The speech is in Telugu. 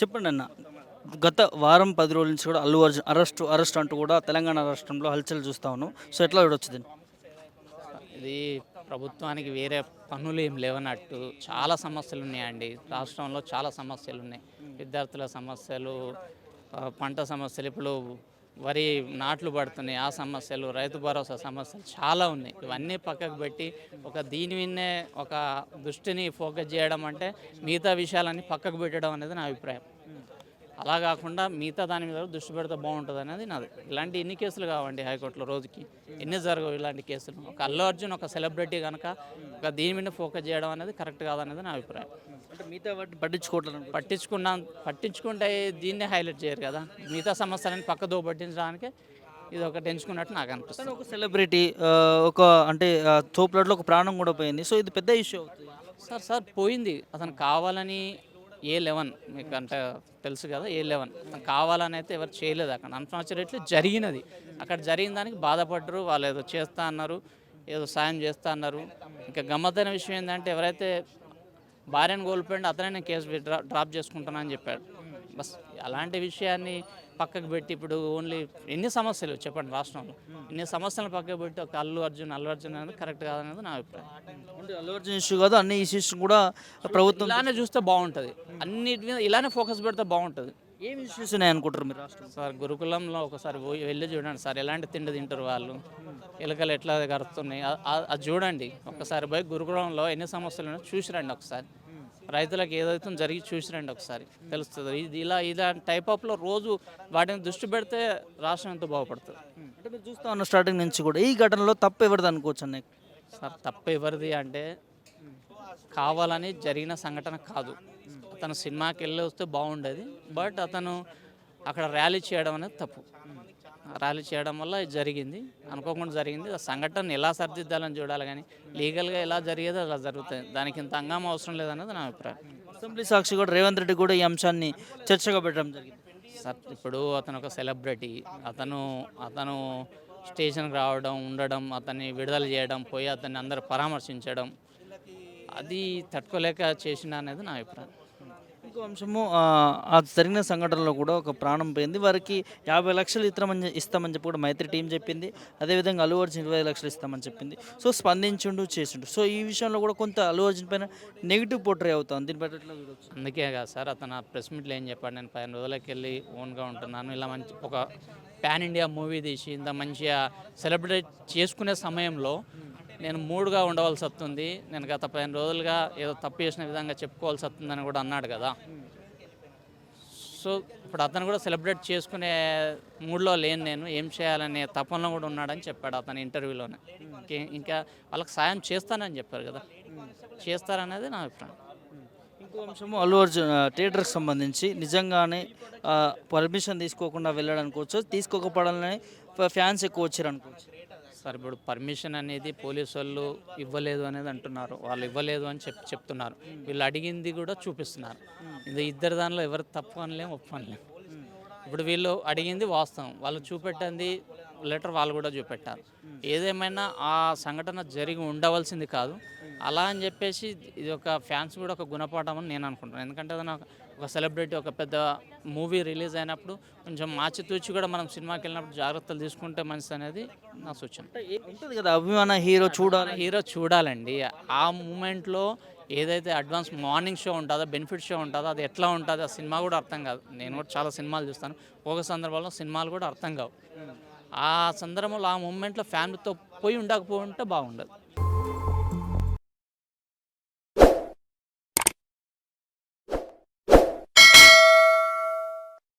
చెప్పండి అన్న. గత వారం పది రోజుల నుంచి కూడా అల్లు అర్జున్ అరెస్ట్ అరెస్ట్ అంటూ కూడా తెలంగాణ రాష్ట్రంలో హల్చల్ చూస్తా ఉన్నాం. సో ఎట్లా చూడొచ్చు దీన్ని? ఇది ప్రభుత్వానికి వేరే పనులు ఏం లేవన్నట్టు చాలా సమస్యలు ఉన్నాయండి. రాష్ట్రంలో చాలా సమస్యలు ఉన్నాయి. విద్యార్థుల సమస్యలు పంట సమస్యలు ఇప్పుడు వరి నాట్లు పడుతున్నాయి. ఆ సమస్యలు రైతు భరోసా సమస్యలు చాలా ఉన్నాయి. ఇవన్నీ పక్కకు పెట్టి ఒక దీని విన్నే ఒక దృష్టిని ఫోకస్ చేయడం అంటే మిగతా విషయాలన్నీ పక్కకు పెట్టడం అనేది నా అభిప్రాయం. అలా కాకుండా మిగతా దాని మీద దృష్టి పెడితే బాగుంటుంది అనేది నాది. ఇలాంటి ఎన్ని కేసులు కావండి హైకోర్టులో రోజుకి. ఎన్ని జరగవు ఇలాంటి కేసులు. ఒక అల్లు అర్జున్ ఒక సెలబ్రిటీ కనుక ఒక దీని మీద ఫోకస్ చేయడం అనేది కరెక్ట్ కాదనేది నా అభిప్రాయం. అంటే మిగతా వాటిని పట్టించుకోవట్లేదు పట్టించుకున్నా పట్టించుకుంటే దీన్నే హైలైట్ చేయరు కదా. మిగతా సమస్యలను పక్కదో పట్టించడానికి ఇది ఒకటి ఎంచుకున్నట్టు నాకు అనిపిస్తుంది. ఒక సెలబ్రిటీ ఒక అంటే తోపులాట్లో ఒక ప్రాణం కూడా పోయింది. సో ఇది పెద్ద ఇష్యూ అవుతుంది. సార్ సార్ పోయింది. అతను కావాలని ఏ లెవెన్ మీకు అంటే తెలుసు కదా ఏ లెవెన్ కావాలని అయితే ఎవరు చేయలేదు అక్కడ. అన్ఫార్చునేట్లీ జరిగినది. అక్కడ జరిగిన దానికి బాధపడ్డరు వాళ్ళు ఏదో చేస్తా అన్నారు ఏదో సాయం చేస్తా అన్నారు. ఇంకా గమ్మత్తైన విషయం ఏంటంటే ఎవరైతే భార్యను కోల్పోయిండి అతనే నేను కేసు డ్రా డ్రాప్ చేసుకుంటానని చెప్పాడు. బస్ అలాంటి విషయాన్ని పక్కకు పెట్టి ఇప్పుడు ఓన్లీ ఎన్ని సమస్యలు చెప్పండి రాష్ట్రంలో? ఎన్ని సమస్యలను పక్కకు పెట్టి ఒక అల్లు అర్జున్ అల్లు అర్జున్ అనేది కరెక్ట్ కాదనేది నా అభిప్రాయం. అంటే అల్లు అర్జున్ ఇష్యూ కాదు అన్ని ఇష్యూస్ కూడా ప్రభుత్వం ఇలానే చూస్తే బాగుంటుంది. అన్నిటి మీద ఇలానే ఫోకస్ పెడితే బాగుంటుంది. ఏం ఇష్యూస్ ఉన్నాయి అనుకుంటారు మీరు రాష్ట్రం సార్ గురుకులంలో ఒకసారి పోయి వెళ్ళి చూడండి సార్ ఎలాంటి తిండి తింటారు వాళ్ళు? ఎలుకలు ఎట్లా ఆ- అది చూడండి. ఒకసారి పోయి గురుకులంలో ఎన్ని సమస్యలు ఉన్నాయో చూసి రండి ఒకసారి. రైతులకు ఏదైతే జరిగి చూసి రండి ఒకసారి తెలుస్తుంది. ఇది ఇలా ఇలా టైప్ ఆఫ్లో రోజు వాటిని దృష్టి పెడితే రాష్ట్రం ఎంతో బాగుపడుతుంది. అంటే మీరు చూస్తా ఉన్న స్టార్టింగ్ నుంచి కూడా ఈ ఘటనలో తప్పు ఎవరిది అనుకోవచ్చు అన్న సార్ తప్పు ఎవరిది అంటే కావాలని జరిగిన సంఘటన కాదు. అతను సినిమాకి వెళ్ళి వస్తే బాగుండేది బట్ అతను అక్కడ ర్యాలీ చేయడం అనేది తప్పు. ర్యాలీ చేయడం వల్ల ఇది జరిగింది. అనుకోకుండా జరిగింది. ఆ సంఘటన ఎలా సరిదిద్దాలని చూడాలి కానీ లీగల్గా ఎలా జరిగేదో అలా జరుగుతుంది దానికి ఇంత హంగామా అవసరం లేదన్నది నా అభిప్రాయం. అసెంబ్లీ సాక్షి కూడా రేవంత్ రెడ్డి కూడా ఈ అంశాన్ని చర్చగా పెట్టడం జరిగింది. సార్ ఇప్పుడు అతను ఒక సెలబ్రిటీ. అతను అతను స్టేషన్కి రావడం ఉండడం అతన్ని విడుదల చేయడం పోయి అతన్ని అందరు పరామర్శించడం అది తట్టుకోలేక చేసిన అనేది నా అభిప్రాయం. ఇంకో అంశము ఆ, జరిగిన సంఘటనలో కూడా ఒక ప్రాణం పోయింది. వారికి యాభై లక్షలు ఇస్తామని ఇస్తామని చెప్పి కూడా మైత్రి టీం చెప్పింది. అదేవిధంగా అల్లు అర్జున్ ఇరవై లక్షలు ఇస్తామని చెప్పింది. సో స్పందించుండు చేసిండు. సో ఈ విషయంలో కూడా కొంత అల్లు అర్జున్ పైన నెగిటివ్ పోట్రే అవుతుంది దీని పట్ల అందుకే కదా సార్ అతను ఆ ప్రెస్ మీట్లో ఏం చెప్పాడు నేను పదిహేను రోజులకి వెళ్ళి ఓన్గా ఉంటున్నాను. ఇలా మంచి ఒక పాన్ ఇండియా మూవీ తీసి ఇంత మంచిగా సెలబ్రేట్ చేసుకునే సమయంలో నేను మూడుగా ఉండవలసి వస్తుంది. నేను గత పదిహేను రోజులుగా ఏదో తప్పు చేసిన విధంగా చెప్పుకోవాల్సి వస్తుందని కూడా అన్నాడు కదా. సో ఇప్పుడు అతను కూడా సెలబ్రేట్ చేసుకునే మూడ్లో లేను నేను. ఏం చేయాలనే తపనలో కూడా ఉన్నాడని చెప్పాడు అతను ఇంటర్వ్యూలోనే. ఇంకే- ఇంకా వాళ్ళకి సాయం చేస్తానని చెప్పారు కదా. చేస్తారనేది నా అభిప్రాయం. ఇంకో అంశము అల్లు అర్జున్ థియేటర్కి సంబంధించి నిజంగానే పర్మిషన్ తీసుకోకుండా వెళ్ళాలనుకోవచ్చు తీసుకోకపోవడాలని ఫ్యాన్స్ ఎక్కువ వచ్చారు అనుకోవచ్చు సార్ ఇప్పుడు పర్మిషన్ అనేది పోలీసు వాళ్ళు ఇవ్వలేదు అనేది అంటున్నారు. వాళ్ళు ఇవ్వలేదు అని చెప్ చెప్తున్నారు. వీళ్ళు అడిగింది కూడా చూపిస్తున్నారు. ఇది ఇద్దరు దానిలో ఎవరు తప్పు అనలేం ఒప్పు ఇప్పుడు వీళ్ళు అడిగింది వాస్తవం. వాళ్ళు చూపెట్టింది లెటర్ వాళ్ళు కూడా చూపెట్టారు. ఏదేమైనా ఆ సంఘటన జరిగి ఉండవలసింది కాదు. అలా అని చెప్పేసి ఇది ఒక ఫ్యాన్స్ కూడా ఒక గుణపాఠం అని నేను అనుకుంటున్నాను. ఎందుకంటే అది ఒక సెలబ్రిటీ ఒక పెద్ద మూవీ రిలీజ్ అయినప్పుడు కొంచెం మార్చితూచి కూడా మనం సినిమాకి వెళ్ళినప్పుడు జాగ్రత్తలు తీసుకుంటే మంచిది అనేది నా సూచన. ఉంటుంది కదా అభిమాన హీరో చూడాలి. హీరో చూడాలండి. ఆ మూమెంట్లో ఏదైతే అడ్వాన్స్ మార్నింగ్ షో ఉంటుందో బెనిఫిట్ షో ఉంటుందో అది ఎట్లా ఉంటుంది ఆ సినిమా కూడా అర్థం కాదు. నేను కూడా చాలా సినిమాలు చూస్తాను. ఒక సందర్భంలో సినిమాలు కూడా అర్థం కావు. ఆ సందర్భంలో ఆ మూమెంట్లో ఫ్యామిలీతో పోయి ఉండకపోయి ఉంటే బాగుండదు.